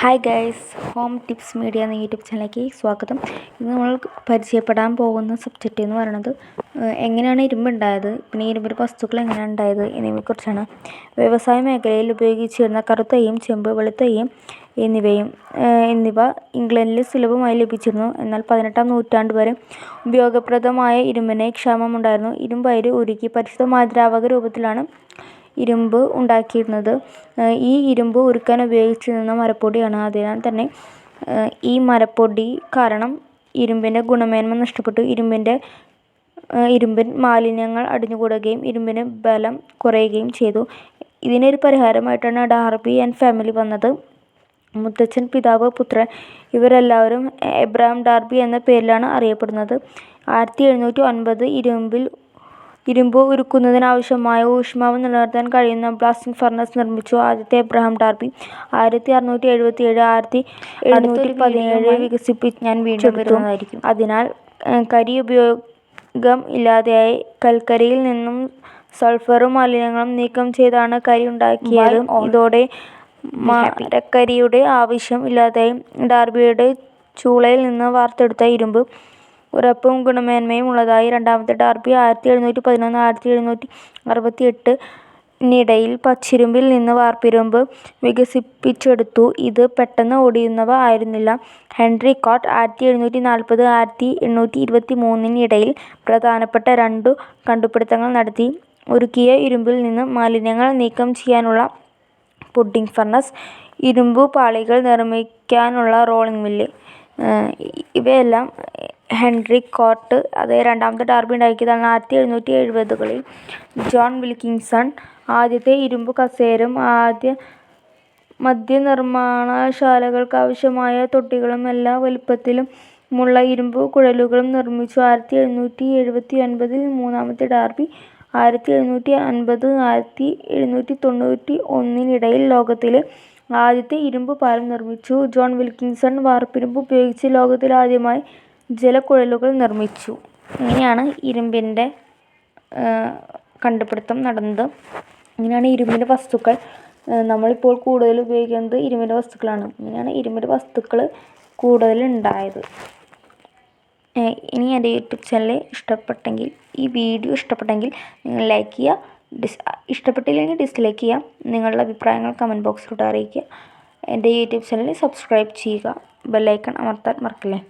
Hi guys home tips media എന്ന YouTube ചാനലിലേക്ക് സ്വാഗതം. ഇന്ന് നമ്മൾ പരിചയപ്പെടാൻ പോകുന്ന സബ്ജക്റ്റ് എന്ന് പറയുന്നത് എങ്ങനെയാണ് ഇരുമ്പുണ്ടായത് പിന്നെ ഇരുമ്പിന്റെ വസ്തുക്കൾ എങ്ങനെയാണ് ഉണ്ടായത്? എന്നിവയെക്കുറിച്ചാണ് വ്യവസായ മേഖലയിൽ ഉപയോഗിച്ചിരുന്ന കറുത്തയും ചെമ്പ് വെളുത്തയും എന്നിവയും എന്നിവ ഇംഗ്ലണ്ടിൽ സുലഭമായി ലഭിച്ചിരുന്നു. എന്നാൽ പതിനെട്ടാം നൂറ്റാണ്ട് വരെ ഉപയോഗപ്രദമായ ഇരുമ്പിന് ക്ഷാമമുണ്ടായിരുന്നു. ഇരുമ്പയിര് ഉരുക്കി പരിശുദ്ധമായ ദ്രാവക രൂപത്തിലാണ് ഇരുമ്പ് ഉണ്ടാക്കിയിരുന്നത്. ഈ ഇരുമ്പ് ഉരുക്കാൻ ഉപയോഗിച്ചിരുന്ന മരപ്പൊടിയാണ്. അതിനാൽ തന്നെ ഈ മരപ്പൊടി കാരണം ഇരുമ്പിന്റെ ഗുണമേന്മ നഷ്ടപ്പെട്ടു. ഇരുമ്പിന്റെ ഇരുമ്പിൻ മാലിന്യങ്ങൾ അടിഞ്ഞുകൂടുകയും ഇരുമ്പിന് ബലം കുറയുകയും ചെയ്തു. ഇതിനൊരു പരിഹാരമായിട്ടാണ് ഡാർബി ആൻഡ് ഫാമിലി വന്നത്. മുത്തച്ഛൻ പിതാവ് പുത്രൻ ഇവരെല്ലാവരും എബ്രഹാം ഡാർബി എന്ന പേരിലാണ് അറിയപ്പെടുന്നത്. ആയിരത്തി എഴുന്നൂറ്റി ഒൻപത് ഇരുമ്പിൽ ഇരുമ്പ് ഉരുക്കുന്നതിനാവശ്യമായ ഊഷ്മാവ് നിലനിർത്താൻ കഴിയുന്ന ബ്ലാസ്റ്റിംഗ് ഫർണസ് നിർമ്മിച്ചു. ആദ്യത്തെ എബ്രഹാം ഡാർബി ആയിരത്തി അറുന്നൂറ്റി എഴുപത്തി ഏഴ് ആയിരത്തി എഴുന്നൂറ്റി പതിനേഴ് വികസിപ്പി ഞാൻ വീണ്ടും വരുന്നതായിരിക്കും. അതിനാൽ ഏഹ്, കരി ഉപയോഗം ഇല്ലാതെയായി കൽക്കരിയിൽ നിന്നും സൾഫറും മലിനങ്ങളും നീക്കം ചെയ്താണ് കരി ഉണ്ടാക്കിയത്. ഇതോടെ മരക്കരിയുടെ ആവശ്യം ഇല്ലാതായി ഡാർബിയുടെ ചൂളയിൽ നിന്ന് വാർത്തെടുത്ത ഇരുമ്പ് ഉറപ്പും ഗുണമേന്മയും ഉള്ളതായി രണ്ടാമത്തെ ഡാർബി ആയിരത്തി എഴുന്നൂറ്റി പതിനൊന്ന് ആയിരത്തി എഴുന്നൂറ്റി അറുപത്തി എട്ട് നിടയിൽ പച്ചിരുമ്പിൽ നിന്ന് വാർപ്പിരുമ്പ് വികസിപ്പിച്ചെടുത്തു. ഇത് പെട്ടെന്ന് ഓടിയുന്നവ ആയിരുന്നില്ല. ഹെൻറി കോട്ട് ആയിരത്തി എഴുന്നൂറ്റി നാൽപ്പത് ആയിരത്തി എണ്ണൂറ്റി ഇരുപത്തി മൂന്നിനിടയിൽ പ്രധാനപ്പെട്ട രണ്ടു കണ്ടുപിടുത്തങ്ങൾ നടത്തി. ഉരുക്കിയ ഇരുമ്പിൽ നിന്ന് മാലിന്യങ്ങൾ നീക്കം ചെയ്യാനുള്ള പുഡിംഗ് ഫർണസ് ഇരുമ്പു പാളികൾ നിർമ്മിക്കാനുള്ള റോളിംഗ് മില്ല്. ഇവയെല്ലാം ഹെൻറി കോട്ട് അത് രണ്ടാമത്തെ ഡാർബി ഉണ്ടാക്കിയതാണ് ആയിരത്തി എഴുന്നൂറ്റി എഴുപതുകളിൽ. ജോൺ വിൽക്കിൻസൺ ആദ്യത്തെ ഇരുമ്പ് കസേരയും ആദ്യ മദ്യനിർമ്മാണശാലകൾക്കാവശ്യമായ തൊട്ടികളും എല്ലാ വലിപ്പത്തിലുമുള്ള ഇരുമ്പ് കുഴലുകളും നിർമ്മിച്ചു. ആയിരത്തി എഴുന്നൂറ്റി എഴുപത്തി ഒൻപതിൽ മൂന്നാമത്തെ ഡാർബി ആയിരത്തി എഴുന്നൂറ്റി അൻപത് ആയിരത്തി എഴുന്നൂറ്റി തൊണ്ണൂറ്റി ഒന്നിനിടയിൽ ലോകത്തിലെ ആദ്യത്തെ ഇരുമ്പ് പാലം നിർമ്മിച്ചു. ജോൺ വിൽക്കിൻസൺ വാർപ്പിരുമ്പ് ഉപയോഗിച്ച് ലോകത്തിലാദ്യമായി ജലക്കുഴലുകൾ നിർമ്മിച്ചു. ഇങ്ങനെയാണ് ഇരുമ്പിന്റെ കണ്ടുപിടുത്തം നടന്നത്. ഇങ്ങനെയാണ് ഇരുമ്പിന്റെ വസ്തുക്കൾ നമ്മളിപ്പോൾ കൂടുതൽ ഉപയോഗിക്കുന്നത് ഇരുമ്പിന്റെ വസ്തുക്കളാണ്. ഇങ്ങനെയാണ് ഇരുമ്പിന്റെ വസ്തുക്കൾ കൂടുതൽ ഉണ്ടായത്. ഇനി എന്റെ യൂട്യൂബ് ചാനൽ ഇഷ്ടപ്പെട്ടെങ്കിൽ ഈ വീഡിയോ ഇഷ്ടപ്പെട്ടെങ്കിൽ നിങ്ങൾ ലൈക്ക് ചെയ്യുക ഡിസ് ഇഷ്ടപ്പെട്ടില്ലെങ്കിൽ ഡിസ്ലൈക്ക് ചെയ്യാം. നിങ്ങളുടെ അഭിപ്രായങ്ങൾ കമന്റ് ബോക്സിലൂടെ അറിയിക്കുക. എന്റെ യൂട്യൂബ് ചാനൽ സബ്സ്ക്രൈബ് ചെയ്യുക. ബെല്ലൈക്കൺ അമർത്താൻ മറക്കില്ലേ?